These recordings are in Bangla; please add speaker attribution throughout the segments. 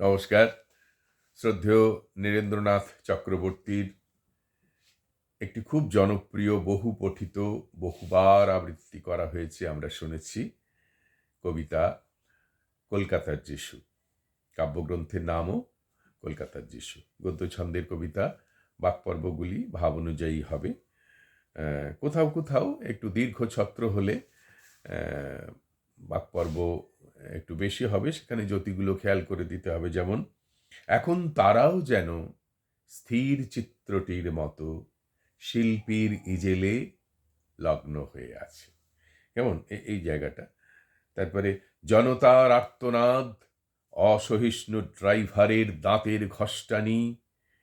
Speaker 1: নমস্কার। শ্রদ্ধেয় নীরেন্দ্রনাথ চক্রবর্তীর একটি খুব জনপ্রিয় বহু পঠিত বহুবার আবৃত্তি করা হয়েছে, আমরা শুনেছি কবিতা কলকাতার যিশু। কাব্যগ্রন্থের নামও কলকাতার যিশু। গদ্য ছন্দের কবিতা, বাকপর্বগুলি ভাব অনুযায়ী হবে কোথাও কোথাও একটু দীর্ঘ ছত্র হলে বাকপর্ব একটু বেশি হবে, সেখানে জ্যোতিগুলো খেয়াল করে দিতে হবে। যেমন, এখন তারাও যেন স্থির চিত্রটির মতো শিল্পীর ইজেলে লগ্ন হয়ে আছে। কেমন? এই জায়গাটা। তারপরে, জনতার আর্তনাদ, অসহিষ্ণু ড্রাইভারের দাঁতের ঘষ্টানি,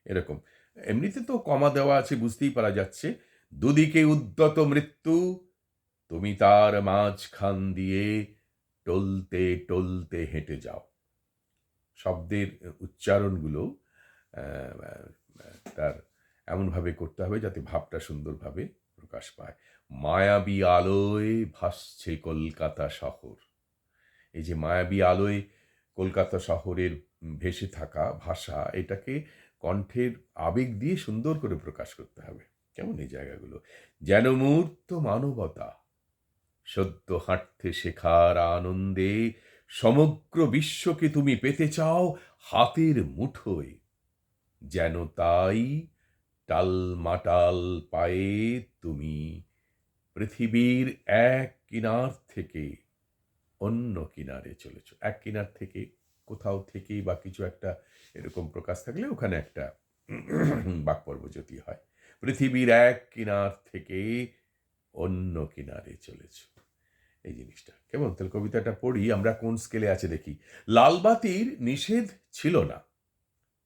Speaker 1: এরকম। এমনিতে তো কমা দেওয়া আছে, বুঝতেই পারা যাচ্ছে। দুদিকে উদ্যত মৃত্যু, তুমি তার মাঝখান দিয়ে টলতে টলতে হেঁটে যাও। শব্দের উচ্চারণগুলো তার এমনভাবে করতে হবে যাতে ভাবটা সুন্দরভাবে প্রকাশ পায়। মায়াবী আলোয় ভাসছে কলকাতা শহর। এই যে মায়াবী আলোয় কলকাতা শহরের ভেসে থাকা ভাষা, এটাকে কণ্ঠের আবেগ দিয়ে সুন্দর করে প্রকাশ করতে হবে। কেমন এই জায়গাগুলো? যেন মূর্ত মানবতা। সদ্য হাঁটতে শেখার আনন্দে সমগ্র বিশ্বকে তুমি পেতে চাও হাতের মুঠোয়। যেন তাই টালমাটাল পায়ে তুমি পৃথিবীর এক কিনার থেকে অন্য কিনারে চলেছ। এক কিনার থেকে কোথাও থেকেই বা কিছু একটা এরকম প্রকাশ থাকলে ওখানে একটা বাকপর্ব জ্যোতি হয়। পৃথিবীর এক কিনার থেকে অন্য কিনারে চলেছ। এই জিনিসটা। কেমন? তাহলে কবিতাটা পড়ি, আমরা কোন স্কেলে আছে দেখি। লালবাতির নিষেধ ছিল না।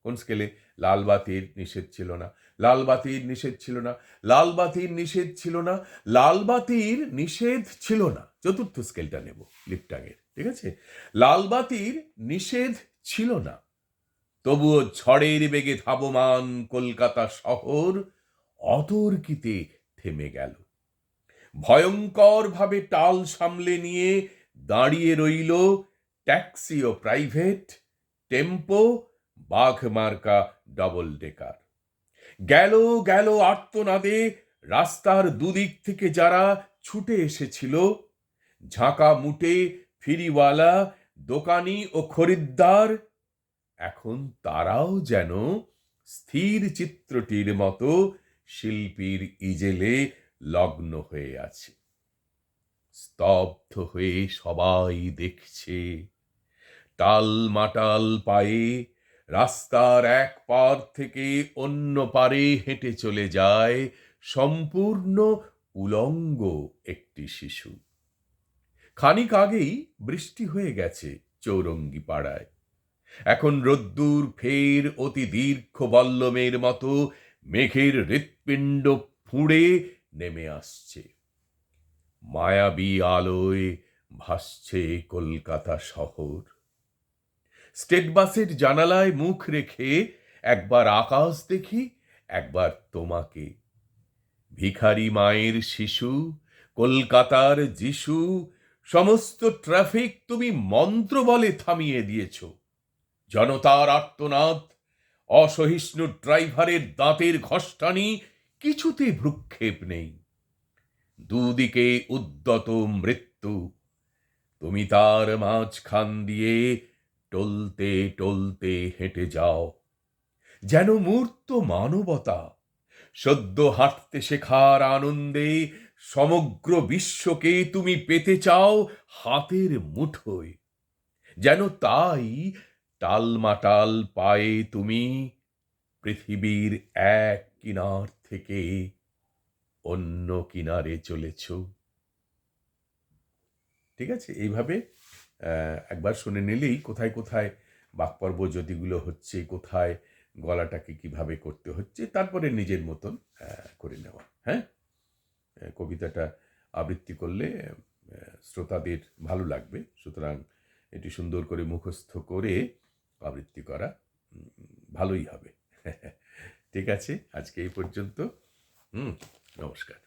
Speaker 1: কোন স্কেলে লালবাতির নিষেধ ছিল না। লালবাতির নিষেধ ছিল না। লালবাতির নিষেধ ছিল না। লালবাতির নিষেধ ছিল না। চতুর্থ স্কেলটা নেব, লিপটাঙের। ঠিক আছে? লালবাতির নিষেধ ছিল না। তবুও ঝড়ের বেগে ধাবমান কলকাতা শহর অতর্কিতে থেমে গেল। ভয়ঙ্করভাবে টাল সামলে নিয়ে দাঁড়িয়ে রইল ট্যাক্সি ও প্রাইভেট, টেম্পো, বাঘমার্কা ডবল ডেকার। গেল গেল আর্তনাদে রাস্তার দুদিক থেকে যারা ছুটে এসেছিল, ঝাঁকা মুটে ফিরিওয়ালা, দোকানি ও খরিদ্দার, এখন তারাও যেন স্থির চিত্রটির মতো শিল্পীর ইজেলে লগ্ন হয়ে আছে। স্তব্ধ হয়ে সবাই দেখছে। টাল মাটাল পায়ে রাস্তার এক পার থেকে অন্য পারে হেঁটে চলে যায় সম্পূর্ণ উলঙ্গ একটি শিশু। খানিক আগেই বৃষ্টি হয়ে গেছে চৌরঙ্গি পাড়ায় এখন রোদ্দুর ফের অতি দীর্ঘ বল্লমের মতো মেঘের হৃৎপিণ্ড ফুঁড়ে নেমে আসছে। মায়াবী আলোয় ভাসছে কলকাতা শহর। স্টেট বাসের জানালায় মুখ রেখে একবার আকাশ দেখি, একবার তোমাকে। ভিখারি মায়ের শিশু, কলকাতার যিশু, সমস্ত ট্রাফিক তুমি মন্ত্র বলে থামিয়ে দিয়েছ। জনতার আর্তনাদ, অসহিষ্ণু ড্রাইভারের দাঁতের ঘষ্টানি কিছুতে ভ্রুক্ষেপ নেই। দুদিকে উদ্যত মৃত্যু। তুমি তার মাঝখান দিয়ে টলতে টলতে হেঁটে যাও। যেন মূর্ত মানবতা সদ্য হাঁটতে শেখার আনন্দে সমগ্র বিশ্বকে তুমি পেতে চাও হাতের মুঠোয়। যেন তাই টালমাটাল পায়ে তুমি পৃথিবীর এক কিনার থেকে অন্য কিনারে চলেছ। ঠিক আছে? এইভাবে একবার শুনে নিলেই কোথায় কোথায় বাকপর্ব যদিগুলো হচ্ছে, কোথায় গলাটাকে কীভাবে করতে হচ্ছে, তারপরে নিজের মতন করে নেওয়া। হ্যাঁ? কবিতাটা আবৃত্তি করলে শ্রোতাদের ভালো লাগবে। সুতরাং এটি সুন্দর করে মুখস্থ করে আবৃত্তি করা ভালোই হবে। ঠিক আছে আজকে এই পর্যন্ত। হুম নমস্কার।